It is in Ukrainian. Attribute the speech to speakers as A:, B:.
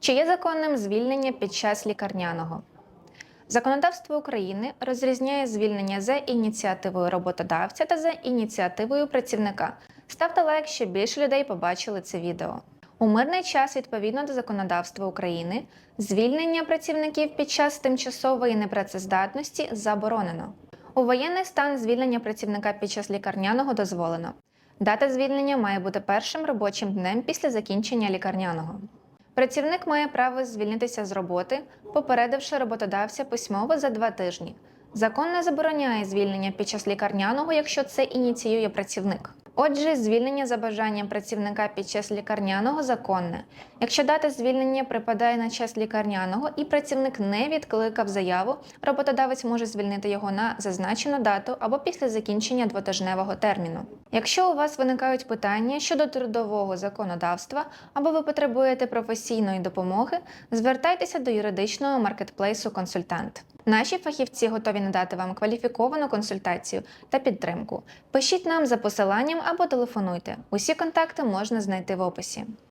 A: Чи є законним звільнення під час лікарняного? Законодавство України розрізняє звільнення за ініціативою роботодавця та за ініціативою працівника. Ставте лайк, щоб більше людей побачили це відео. У мирний час, відповідно до законодавства України, звільнення працівників під час тимчасової непрацездатності заборонено. У воєнний стан звільнення працівника під час лікарняного дозволено. Дата звільнення має бути першим робочим днем після закінчення лікарняного. Працівник має право звільнитися з роботи, попередивши роботодавця письмово за два тижні. Закон не забороняє звільнення під час лікарняного, якщо це ініціює працівник. Отже, звільнення за бажанням працівника під час лікарняного законне. Якщо дата звільнення припадає на час лікарняного і працівник не відкликав заяву, роботодавець може звільнити його на зазначену дату або після закінчення двотижневого терміну. Якщо у вас виникають питання щодо трудового законодавства або ви потребуєте професійної допомоги, звертайтеся до юридичного маркетплейсу Консультант. Наші фахівці готові надати вам кваліфіковану консультацію та підтримку. Пишіть нам за посиланням або телефонуйте. Усі контакти можна знайти в описі.